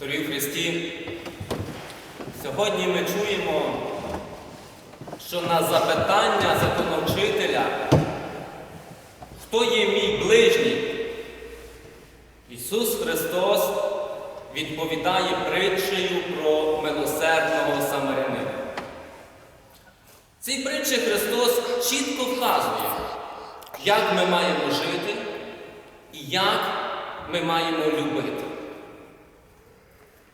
Дорогі Христі, сьогодні ми чуємо, що на запитання законовчителя, хто є мій ближній, Ісус Христос відповідає притчею про милосердного самарянина. Цій притчі Христос чітко вказує, як ми маємо жити і як ми маємо любити.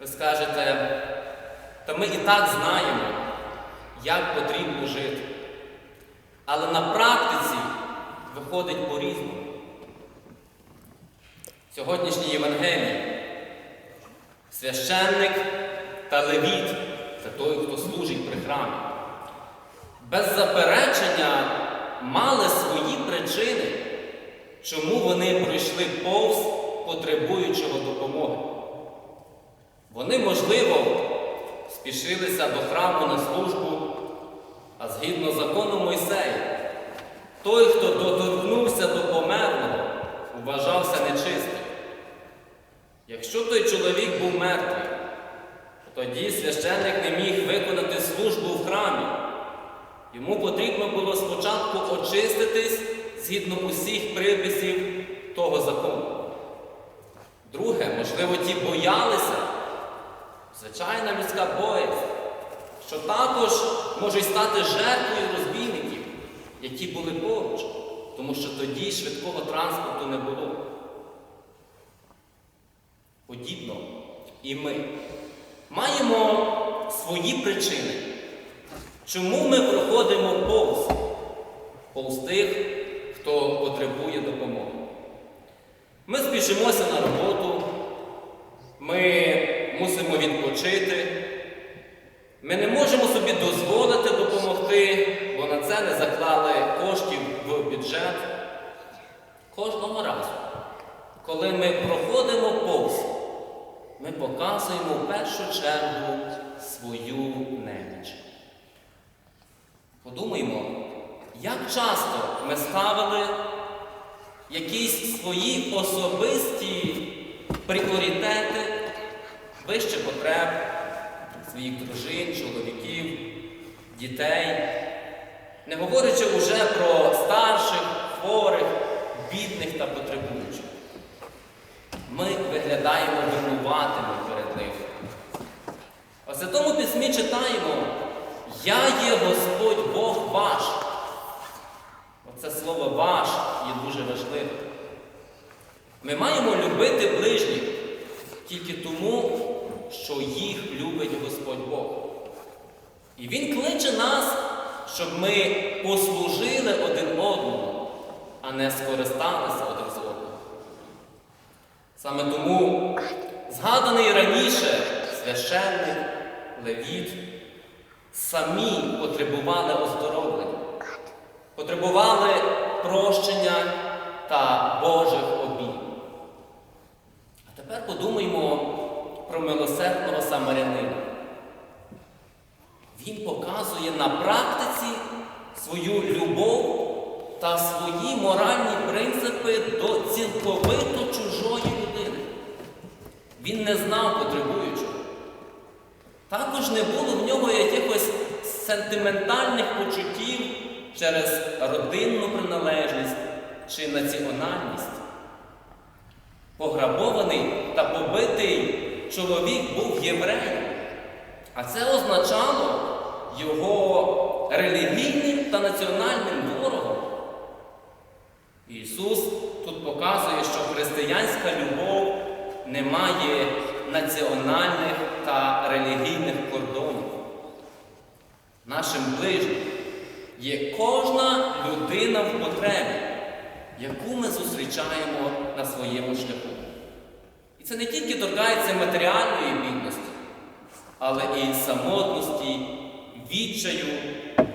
Ви скажете, та ми і так знаємо, як потрібно жити. Але на практиці виходить по-різному. Сьогоднішній Євангелії священник та левіт це той, хто служить при храмі. Без заперечення мали свої причини, чому вони пройшли повз потребуючого допомоги. Вони, можливо, спішилися до храму на службу, а згідно закону Мойсея, той, хто доторкнувся до померлого, вважався нечистим. Якщо той чоловік був мертвий, тоді священник не міг виконати службу в храмі. Йому потрібно було спочатку очиститись згідно усіх приписів того закону. Друге, можливо, ті боялися, звичайна людська боязнь, що також можуть стати жертвою розбійників, які були поруч, тому що тоді швидкого транспорту не було. Подібно і ми маємо свої причини, чому ми проходимо повз, повз тих, хто потребує допомоги. Ми спішимося на роботу, ми мусимо відпочити, ми не можемо собі дозволити допомогти, бо на це не заклали коштів в бюджет. Кожного разу, коли ми проходимо повз, ми показуємо в першу чергу свою неміч. Подумаймо, як часто ми ставили якісь свої особисті пріоритети вище потреб своїх дружин, чоловіків, дітей, не говорячи уже про старших, хворих, бідних та потребуючих. Ми виглядаємо винуватими перед ним. У Святому Письмі читаємо, Я є Господь Бог ваш. Оце слово ваш є дуже важливим. Ми маємо любити ближніх тільки тому, що їх любить Господь Бог. І Він кличе нас, щоб ми послужили один одному, а не скористалися один з одним. Саме тому згаданий раніше священник, левіт самі потребували оздоровлення, потребували прощення та Божих обійм. А тепер подумаймо про милосердного самарянина. Він показує на практиці свою любов та свої моральні принципи до цілковито чужої людини. Він не знав потребуючого. Також не було в нього якихось сентиментальних почуттів через родинну приналежність чи національність. Пограбований та побитий чоловік був євреєм, а це означало його релігійним та національним ворогом. Ісус тут показує, що християнська любов не має національних та релігійних кордонів. Нашим ближнім є кожна людина в потребі, яку ми зустрічаємо на своєму шляху. І це не тільки торкається матеріальної бідності, але і самотності, відчаю,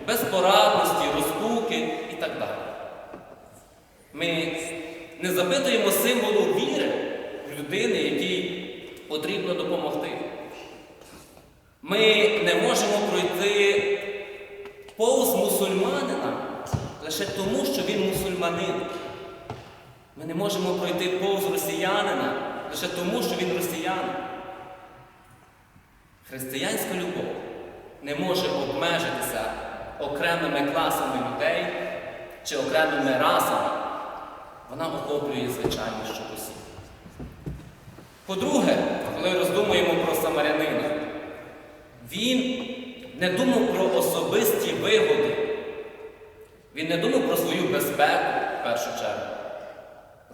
безпорадності, розпуки і так далі. Ми не запитуємо символу віри людини, якій потрібно допомогти. Ми не можемо пройти повз мусульманина лише тому, що він мусульманин. Ми не можемо пройти повз росіянина лише тому, що він росіянин. Християнська любов не може обмежитися окремими класами людей чи окремими расами. Вона охоплює звичайно що усіх. По-друге, коли роздумуємо про самарянина, він не думав про особисті вигоди. Він не думав про свою безпеку в першу чергу.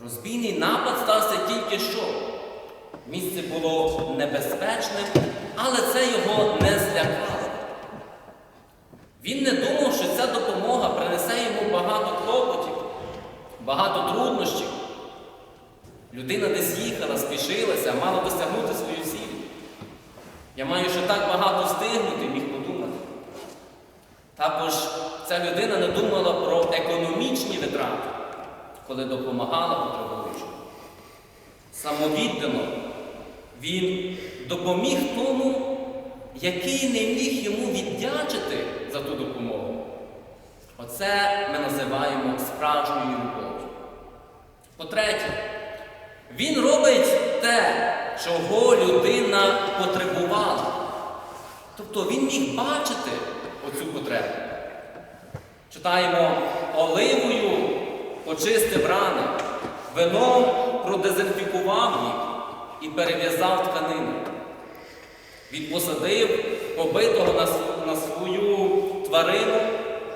Розбійний напад стався тільки що. Місце було небезпечним, але це його не злякало. Він не думав, що ця допомога принесе йому багато клопотів, багато труднощів. Людина десь їхала, спішилася, мала досягнути свою ціль. Я маю ще так багато встигнути, міг подумати. Також ця людина не думала про економічні витрати, коли допомагала потребуючим. Самовіддано він допоміг тому, який не міг йому віддячити за ту допомогу. Оце ми називаємо справжньою любов'ю. По-третє, він робить те, чого людина потребувала. Тобто він міг бачити оцю потребу. Читаємо, оливою очистив рани, вином продезінфікував їх і перев'язав тканину. Він посадив побитого на, на свою тварину,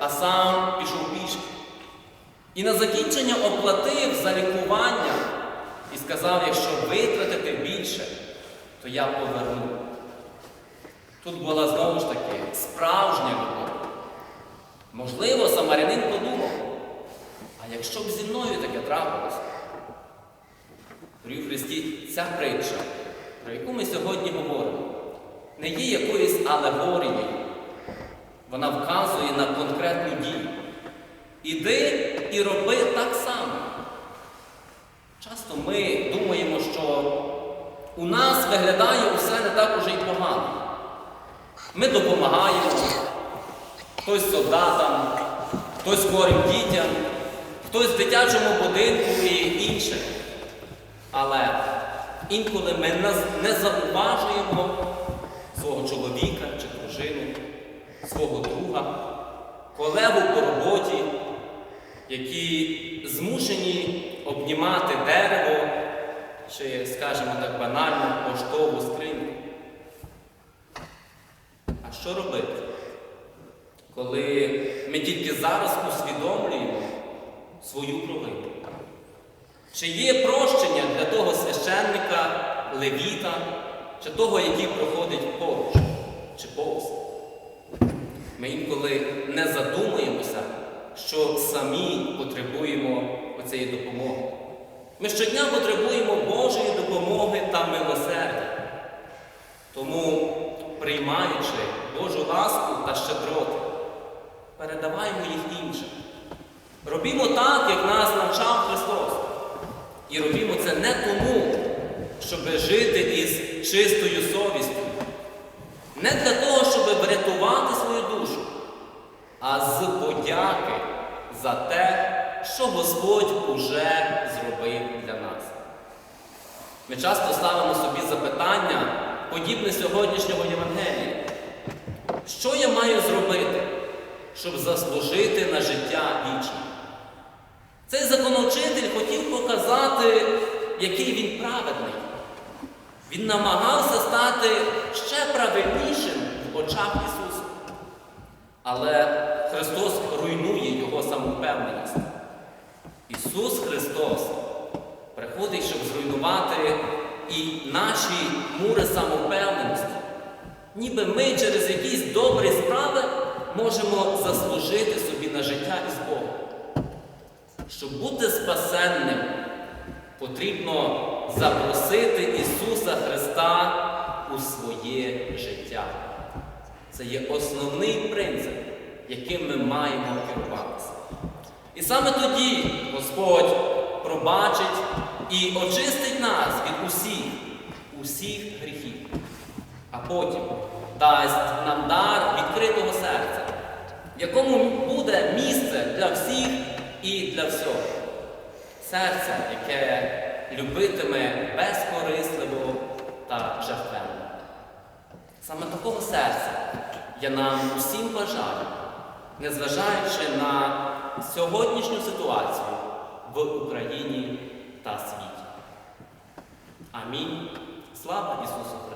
а сам пішов пішки. І на закінчення оплатив за лікування і сказав, якщо витратите більше, то я поверну. Тут була знову ж таки справжня любов. Можливо, самарянин подумав, а якщо б зі мною таке трапилося? Дорогі в Христі, ця притча, про яку ми сьогодні говоримо, не є якоюсь алегорією. Вона вказує на конкретну дію. Іди і роби так само. Часто ми думаємо, що у нас виглядає усе не так уже й погано. Ми допомагаємо хтось солдатам, хтось хворим дітям, хтось в дитячому будинку і інше. Але інколи ми не зауважуємо свого чоловіка чи дружину, свого друга, колегу по роботі, які змушені обнімати дерево чи, скажімо так банально, поштову скриньку. А що робити, коли ми тільки зараз усвідомлюємо свою провину? Чи є прощення для того священника, левіта, чи того, який проходить поруч чи повз? Ми інколи не задумуємося, що самі потребуємо оцієї допомоги. Ми щодня потребуємо Божої допомоги та милосердя. Тому, приймаючи Божу ласку та щедроту, передаваємо їх іншим. Робімо так, як нас навчав Христос. І робімо це не тому, щоб жити із чистою совістю, не для того, щоб врятувати свою душу, а з подяки за те, що Господь уже зробив для нас. Ми часто ставимо собі запитання, подібне сьогоднішнього Євангелія. Що я маю зробити, щоб заслужити на життя вічне? Цей законовчитель хотів показати, який він праведний. Він намагався стати ще правильнішим в очах Ісуса. Але Христос руйнує його самовпевненість. Ісус Христос приходить, щоб зруйнувати і наші мури самовпевненості. Ніби ми через якісь добрі справи можемо заслужити собі на життя із Богом. Щоб бути спасенним, потрібно запросити Ісуса Христа у своє життя. Це є основний принцип, яким ми маємо керуватися. І саме тоді Господь пробачить і очистить нас від усіх, усіх гріхів, а потім дасть нам дар відкритого серця, в якому буде місце для всіх і для всього. Серце, яке любитиме безкорисливо та жертвенно. Саме такого серця я нам усім бажаю, незважаючи на сьогоднішню ситуацію в Україні та світі. Амінь. Слава Ісусу!